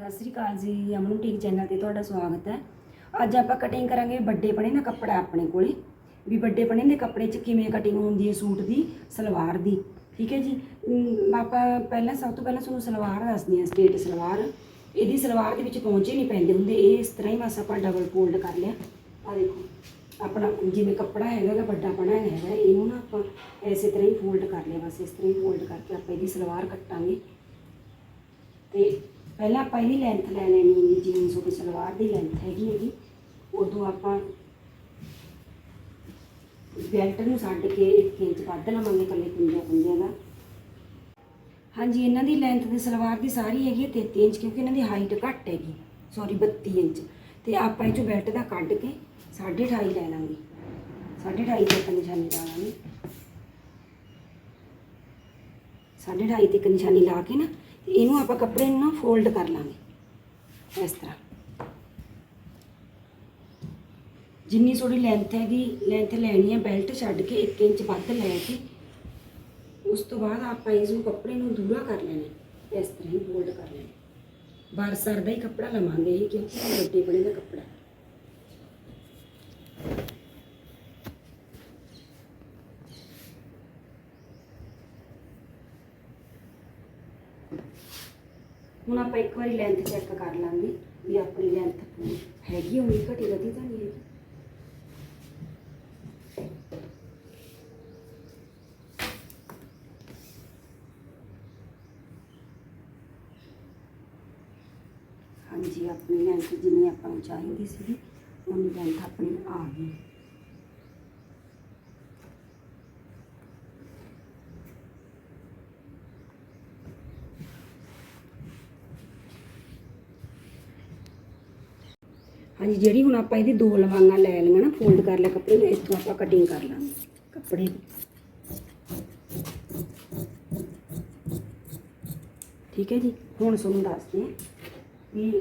ਸਤਿ ਸ੍ਰੀ ਅਕਾਲ ਜੀ ਅਮਨ teak channel ਤੇ ਤੁਹਾਡਾ ਸਵਾਗਤ ਹੈ। ਅੱਜ ਆਪਾਂ ਕਟਿੰਗ ਕਰਾਂਗੇ ਵੱਡੇ ਪਣੇ ਦਾ ਕੱਪੜਾ ਆਪਣੇ ਕੋਲੇ। ਵੀ ਵੱਡੇ ਪਣੇ ਦੇ ਕੱਪੜੇ 'ਚ ਕਿਵੇਂ ਕਟਿੰਗ ਹੁੰਦੀ ਹੈ ਸੂਟ ਦੀ ਸਲਵਾਰ ਦੀ ਠੀਕ ਹੈ ਜੀ? ਆਪਾਂ ਪਹਿਲਾਂ ਸਭ ਤੋਂ ਪਹਿਲਾਂ ਤੁਹਾਨੂੰ ਸਲਵਾਰ ਦੱਸਦੀ ਹਾਂ ਸਟੇਟ ਸਲਵਾਰ। ਇਹਦੀ ਸਲਵਾਰ ਦੇ ਵਿੱਚ ਪਹੁੰਚੇ ਨਹੀਂ ਪੈਂਦੇ ਹੁੰਦੇ ਇਹ ਇਸ ਤਰ੍ਹਾਂ ਹੀ ਬਸ ਆਪਾਂ ਡਬਲ ਫੋਲਡ ਕਰ ਲਿਆ। ਆ ਦੇਖੋ ਆਪਣਾ ਜਿਵੇਂ ਕੱਪੜਾ ਹੈਗਾ ਗਾ, ਵੱਡਾ ਪਣਾ ਹੈਗਾ ਇਹਨੂੰ ਨਾ ਆਪਾਂ ਐਸੇ ਤਰ੍ਹਾਂ ਹੀ ਫੋਲਡ ਕਰ ਲਿਆ ਬਸ ਇਸ ਤਰ੍ਹਾਂ ਹੀ ਫੋਲਡ ਕਰਕੇ ਆਪਾਂ ਇਹਦੀ ਸਲਵਾਰ ਕੱਟਾਂਗੇ। ਤੇ ਪਹਿਲਾਂ ਆਪਾਂ ਇਹਦੀ ਲੈਂਥ ਲੈ ਲੈਣੀ ਹੈ ਜੀਨਸ ਉਹ ਸਲਵਾਰ ਦੀ ਲੈਂਥ ਹੈਗੀ ਹੈਗੀ ਉਦੋਂ ਆਪਾਂ ਬੈਲਟ ਨੂੰ ਛੱਡ ਕੇ 1 ਇੰਚ ਵੱਧ ਲਵਾਂਗੇ ਇਕੱਲੇ ਕੁੰਜਾ ਕੁੰਜਾ ਦਾ। ਹਾਂਜੀ, ਇਹਨਾਂ ਦੀ ਲੈਂਥ ਦੀ ਸਲਵਾਰ ਦੀ ਸਾਰੀ ਹੈਗੀ ਹੈ 33 ਇੰਚ, ਕਿਉਂਕਿ ਇਹਨਾਂ ਦੀ ਹਾਈਟ ਘੱਟ ਹੈਗੀ। Sorry 32 inch. ਤੇ ਆਪਾਂ ਇਹ ਚੋਂ ਬੈਲਟ ਦਾ ਕੱਢ ਕੇ 2.5 ਲੈ ਲਾਂਗੇ। 2.5 ਤੇ ਇੱਕ ਨਿਸ਼ਾਨੀ ਲਾ ਲਾਂਗੇ। 2.5 ਤੇ ਇੱਕ ਨਿਸ਼ਾਨੀ ਲਾ ਕੇ ਨਾ ਤੇ ਇਹਨੂੰ ਆਪਾਂ ਕੱਪੜੇ ਨੂੰ ਨਾ ਫੋਲਡ ਕਰ ਲਾਂਗੇ। ਇਸ ਤਰ੍ਹਾਂ। ਜਿੰਨੀ ਥੋੜੀ ਲੈਂਥ ਹੈਗੀ ਲੈਂਥ ਲੈਣੀ ਹੈ ਬੈਲਟ ਛੱਡ ਕੇ 1 ਇੰਚ ਵੱਧ ਲੈ ਕੇ, ਉਸ ਤੋਂ ਬਾਅਦ ਆਪਾਂ ਇਸ ਨੂੰ ਕੱਪੜੇ ਨੂੰ ਦੂਰਾ ਕਰ ਲੈਣਾ। ਇਸ ਤਰ੍ਹਾਂ ਹੀ ਫੋਲਡ ਕਰ ਲੈਣਾ। ਬਾਰਸਰ ਦਾ ਹੀ ਕੱਪੜਾ ਲਵਾਂਗੇ ਕਿਉਂਕਿ ਵੱਡੇ ਬਣੇ ਦਾ ਕੱਪੜਾ ਹੈ। ਹੁਣ ਆਪਾਂ ਇੱਕ ਵਾਰੀ ਲੈਂਥ ਚੈੱਕ ਕਰ ਲਾਂਗੇ ਵੀ ਆਪਣੀ ਲੈਂਥ ਹੈਗੀ ਹੋਣੀ, ਘਟੀ ਵਧੀ ਤਾਂ ਨਹੀਂ ਹੈਗੀ। ਹਾਂਜੀ, ਆਪਣੀ ਲੈਂਥ ਜਿੰਨੀ ਆਪਾਂ ਨੂੰ ਚਾਹੀਦੀ ਸੀ ਉਨੀ ਲੈਂਥ ਆਪਣੀ ਆ ਗਈ। ਹਾਂਜੀ, ਜਿਹੜੀ ਹੁਣ ਆਪਾਂ ਇਹਦੀ ਦੋ ਲਵਾਂਗਾਂ ਲੈ ਲਈਆਂ ਨਾ ਫੋਲਡ ਕਰ ਲਿਆ ਕੱਪੜੇ ਨੂੰ ਇੱਥੋਂ ਆਪਾਂ ਕਟਿੰਗ ਕਰ ਲਾਂਗੇ ਕੱਪੜੇ ਦੀ। ਠੀਕ ਹੈ ਜੀ, ਹੁਣ ਤੁਹਾਨੂੰ ਦੱਸਦੇ ਹਾਂ ਵੀ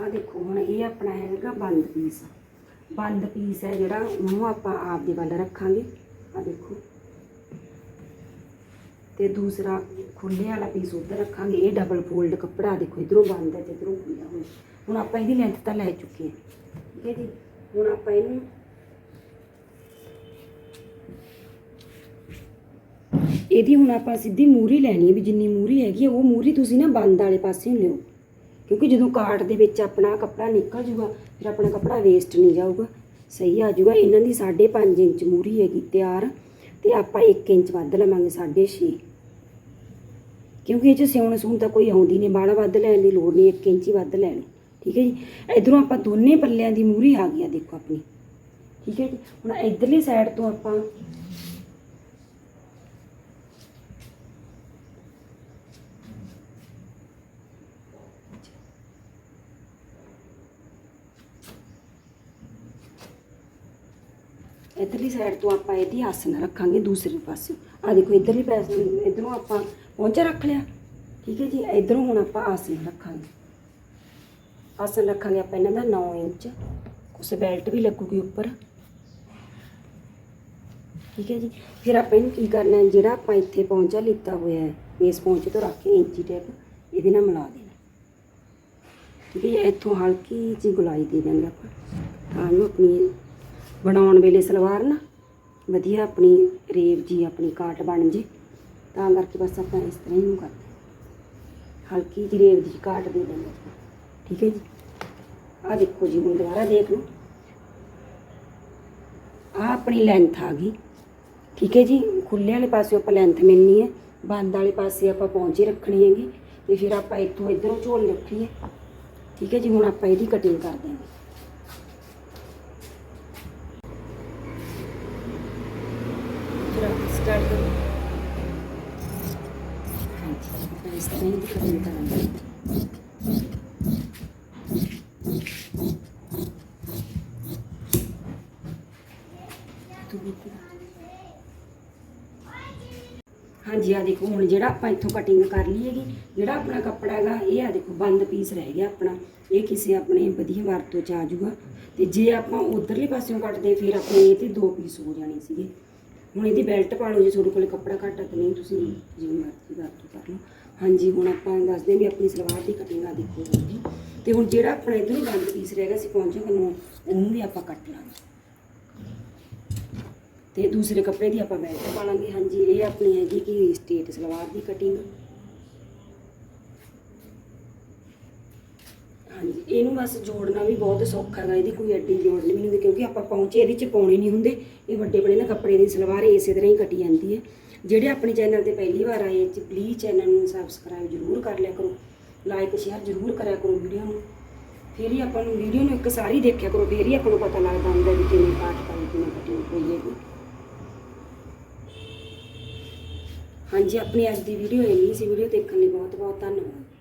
ਆ ਦੇਖੋ, ਹੁਣ ਇਹ ਆਪਣਾ ਹੈਗਾ ਬੰਦ ਪੀਸ ਬੰਦ ਪੀਸ ਹੈ ਜਿਹੜਾ, ਉਹਨੂੰ ਆਪਾਂ ਆਪ ਦੇ ਵੱਲ ਰੱਖਾਂਗੇ। ਆ ਦੇਖੋ। ਤੇ ਦੂਸਰਾ ਖੁੱਲੇ ਵਾਲਾ ਪੀਸ ਉੱਧਰ ਰੱਖਾਂਗੇ। ਇਹ ਡਬਲ ਫੋਲਡ ਕੱਪੜਾ ਦੇਖੋ, ਇਧਰੋਂ ਬੰਦ ਹੈ ਤੇ ਇਧਰੋਂ ਖੁੱਲਿਆ ਹੋਇਆ। ਹੁਣ ਆਪਾਂ ਇਹਦੀ ਲੈਂਥ ਤਾਂ ਲੈ ਚੁੱਕੇ ਹਾਂ। ਠੀਕ ਹੈ ਜੀ? ਹੁਣ ਆਪਾਂ ਇਹਨੂੰ ਇਹਦੀ ਹੁਣ ਆਪਾਂ ਸਿੱਧੀ ਮੂਰੀ ਲੈਣੀ ਹੈ ਵੀ ਜਿੰਨੀ ਮੂਰੀ ਹੈਗੀ ਹੈ ਉਹ ਮੂਰੀ ਤੁਸੀਂ ਨਾ ਬੰਦ ਵਾਲੇ ਪਾਸੇ ਨੂੰ ਲਿਓ। ਕਿਉਂਕਿ ਜਦੋਂ ਕਾਟ ਦੇ ਵਿੱਚ ਆਪਣਾ ਕੱਪੜਾ ਨਿਕਲ ਜੂਗਾ, ਫਿਰ ਆਪਣਾ ਕੱਪੜਾ ਵੇਸਟ ਨਹੀਂ ਜਾਊਗਾ। ਸਹੀ ਆ ਜੂਗਾ ਇਹਨਾਂ ਦੀ 5.5 ਇੰਚ ਮੂਰੀ ਹੈਗੀ ਤਿਆਰ। ਤੇ ਆਪਾਂ 1 ਇੰਚ ਵੱਧ ਲਵਾਂਗੇ 6.5 ਕਿਉਂਕਿ ਇਹ ਚ ਸਿਉਣ ਸੂਣ ਤਾਂ ਕੋਈ ਆਉਂਦੀ ਨਹੀਂ ਬਾੜਾ ਵੱਧ ਲੈਣ ਦੀ ਲੋੜ ਨਹੀਂ 1 ਇੰਚ ਹੀ ਵੱਧ ਲੈਣ। ਠੀਕ ਹੈ ਜੀ? ਇਧਰੋਂ ਆਪਾਂ ਦੋਨੇ ਪੱਲਿਆਂ ਦੀ ਮੂਰੀ ਆ ਗਈ ਆ ਦੇਖੋ ਆਪਣੀ। ਠੀਕ ਹੈ ਜੀ? ਹੁਣ ਇਧਰਲੀ ਸਾਈਡ ਤੋਂ ਆਪਾਂ ਇਧਰਲੀ ਸਾਈਡ ਤੋਂ ਆਪਾਂ ਇਹਦੀ ਆਸਨ ਰੱਖਾਂਗੇ, ਦੂਸਰੇ ਪਾਸੇ ਆ ਦੇਖੋ, ਇਧਰਲੀ ਪਾਸੇ ਇਧਰੋਂ ਆਪਾਂ ਪਹੁੰਚਾ ਰੱਖ ਲਿਆ। ਠੀਕ ਹੈ ਜੀ, ਇਧਰੋਂ ਹੁਣ ਆਪਾਂ ਆਸਨ ਰੱਖਾਂਗੇ। ਆਸਨ ਰੱਖਾਂਗੇ ਆਪਾਂ ਇਹਨਾਂ ਦਾ 9 ਇੰਚ। ਉਸ ਬੈਲਟ ਵੀ ਲੱਗੂਗੀ ਉੱਪਰ। ਠੀਕ ਹੈ ਜੀ, ਫਿਰ ਆਪਾਂ ਇਹਨੂੰ ਕੀ ਕਰਨਾ ਹੈ, ਜਿਹੜਾ ਆਪਾਂ ਇੱਥੇ ਪਹੁੰਚਾ ਲਿੱਤਾ ਹੋਇਆ ਹੈ, ਇਸ ਪਹੁੰਚੇ ਤੋਂ ਰੱਖ ਕੇ ਇੰਚੀ ਟੇਪ, ਇਹਦੇ ਨਾਲ ਮਿਲਾ ਦੇਣਾ। ਠੀਕ ਹੈ ਜੀ, ਇੱਥੋਂ ਹਲਕੀ ਜਿਹੀ ਗੁਲਾਈ ਦੇ ਦਾਂਗੇ ਆਪਾਂ। ਤਾਂ ਜੋ ਆਪਣੀ ਬਣਾਉਣ ਵੇਲੇ ਸਲਵਾਰ ਨਾ, ਵਧੀਆ ਆਪਣੀ ਰੇਬ ਜੀ, ਆਪਣੀ ਕਾਟ ਬਣ ਜੇ। ਤਾਂ ਕਰਕੇ ਬਸ ਆਪਾਂ ਇਸ ਤਰ੍ਹਾਂ ਹੀ ਨੂੰ ਕਰਦੇ ਹਲਕੀ ਜਿਹੀ ਰੇਬ ਦੀ ਕਾਟ ਦੇ ਦਿੰਦੇ ਹਾਂ। ਠੀਕ ਹੈ ਜੀ? ਆਹ ਦੇਖੋ ਜੀ ਹੁਣ ਦੁਬਾਰਾ ਦੇਖ ਲਓ। ਆਹ ਆਪਣੀ ਲੈਂਥ ਆ ਗਈ। ਠੀਕ ਹੈ ਜੀ? ਖੁੱਲੇ ਵਾਲੇ ਪਾਸੇ ਆਪਾਂ ਲੈਂਥ ਮਿਲਣੀ ਹੈ। ਬੰਦ ਵਾਲੇ ਪਾਸੇ ਆਪਾਂ ਪਹੁੰਚੇ ਰੱਖਣੀ ਹੈਗੀ। ਤੇ ਫਿਰ ਆਪਾਂ ਇੱਥੋਂ ਇੱਧਰੋਂ ਝੋਲ ਰੱਖੀਏ ਠੀਕ ਹੈ ਜੀ? ਹੁਣ ਆਪਾਂ ਇਹਦੀ ਕਟਿੰਗ ਕਰ ਦਿਆਂਗੇ ਸਟਾਰਟ ਕਰੋ ਹਾਂਜੀ ਆਪਾਂ ਇਸ ਤਰ੍ਹਾਂ ਹੀ ਕਟਿੰਗ ਕਰਾਂਗੇ ਹਾਂਜੀ ਆ ਦੇਖੋ, ਹੁਣ ਜਿਹੜਾ ਆਪਾਂ ਇੱਥੋਂ ਕਟਿੰਗ ਕਰ ਲਈ ਹੈਗੀ, ਜਿਹੜਾ ਆਪਣਾ ਕੱਪੜਾ ਹੈਗਾ, ਇਹ ਆ ਦੇਖੋ, ਬੰਦ ਪੀਸ ਰਹਿ ਗਿਆ ਆਪਣਾ। ਇਹ ਕਿਸੇ ਆਪਣੇ ਵਧੀਆ ਵਰਤੋਂ ਚ ਆ ਜਾਊਗਾ। ਤੇ ਜੇ ਆਪਾਂ ਉਧਰਲੇ ਪਾਸਿਓਂ ਕੱਟਦੇ, ਫਿਰ ਆਪਣੇ ਇਹ ਤੇ ਦੋ ਪੀਸ ਹੋ ਜਾਣੇ ਸੀਗੇ। ਹੁਣ ਇਹਦੀ ਬੈਲਟ ਪਾ ਲਓ, ਜੇ ਤੁਹਾਡੇ ਕੋਲ ਕੱਪੜਾ ਘੱਟ ਹੈ ਤਾਂ ਨਹੀਂ, ਤੁਸੀਂ ਜਿਵੇਂ ਮਰਜ਼ੀ ਵਰਤੋਂ ਕਰ ਲਓ। ਹਾਂਜੀ, ਹੁਣ ਆਪਾਂ ਦੱਸਦੇ ਵੀ ਆਪਣੀ ਸਲਵਾਰ ਦੀ ਕਟਿੰਗ ਆ ਦੇਖੋ ਜੀ। ਤੇ ਹੁਣ ਜਿਹੜਾ ਆਪਣਾ ਇਧਰੋਂ ਬੰਦ ਪੀਸ ਰਹਿ ਗਿਆ ਸੀ ਪਹੁੰਚੇ ਨੂੰ ਉਹਨੂੰ ਵੀ ਆਪਾਂ ਕੱਟ ਲਾਂਗੇ। ਤੇ ਦੂਸਰੇ ਕੱਪੜੇ ਦੀ ਆਪਾਂ ਬੈਲਟ ਪਾ ਲਾਂਗੇ। ਹਾਂਜੀ, ਇਹ ਆਪਣੀ ਹੈਗੀ ਕਿ ਸਟੇਟ ਸਲਵਾਰ ਦੀ ਕਟਿੰਗ ਹਾਂਜੀ, ਇਹਨੂੰ ਬਸ ਜੋੜਨਾ ਵੀ ਬਹੁਤ ਸੌਖਾ ਹੈਗਾ, ਇਹਦੀ ਕੋਈ ਐਡੀ ਜੋੜਨੀ ਵੀ ਨਹੀਂ ਹੁੰਦੀ ਕਿਉਂਕਿ ਆਪਾਂ ਪਹੁੰਚੇ ਇਹਦੇ ਚ ਪਾਉਣੇ ਨਹੀਂ ਹੁੰਦੇ। ਇਹ ਵੱਡੇ ਬਣੇ ਨਾ ਕੱਪੜੇ ਦੀ ਸਲਵਾਰ ਇਸੇ ਤਰ੍ਹਾਂ ਹੀ ਕੱਟੀ ਜਾਂਦੀ ਹੈ। ਜਿਹੜੇ ਆਪਣੇ ਚੈਨਲ ਤੇ ਪਹਿਲੀ ਵਾਰ ਆਏ ਜੀ ਪਲੀਜ਼ ਚੈਨਲ ਨੂੰ ਸਬਸਕ੍ਰਾਈਬ ਜ਼ਰੂਰ ਕਰ ਲਿਆ ਕਰੋ। ਲਾਈਕ ਸ਼ੇਅਰ ਜ਼ਰੂਰ ਕਰਿਆ ਕਰੋ ਵੀਡੀਓ ਨੂੰ। ਫਿਰ ਹੀ ਆਪਾਂ ਨੂੰ ਵੀਡੀਓ ਨੂੰ ਇੱਕ ਸਾਰੀ ਦੇਖਿਆ ਕਰੋ, ਫਿਰ ਹੀ ਆਪਾਂ ਨੂੰ ਪਤਾ ਲੱਗਦਾ ਹੁੰਦਾ ਵੀ ਕਿਵੇਂ ਕਾਟ ਪਾਈ, ਕਿਵੇਂ ਕਟਿੰਗ ਹੋਈ ਹੈਗੀ। ਹਾਂਜੀ, ਆਪਣੀ ਅੱਜ ਦੀ ਵੀਡੀਓ ਇੰਨੀ ਸੀ ਵੀਡੀਓ ਦੇਖਣ ਲਈ ਬਹੁਤ ਬਹੁਤ ਧੰਨਵਾਦ।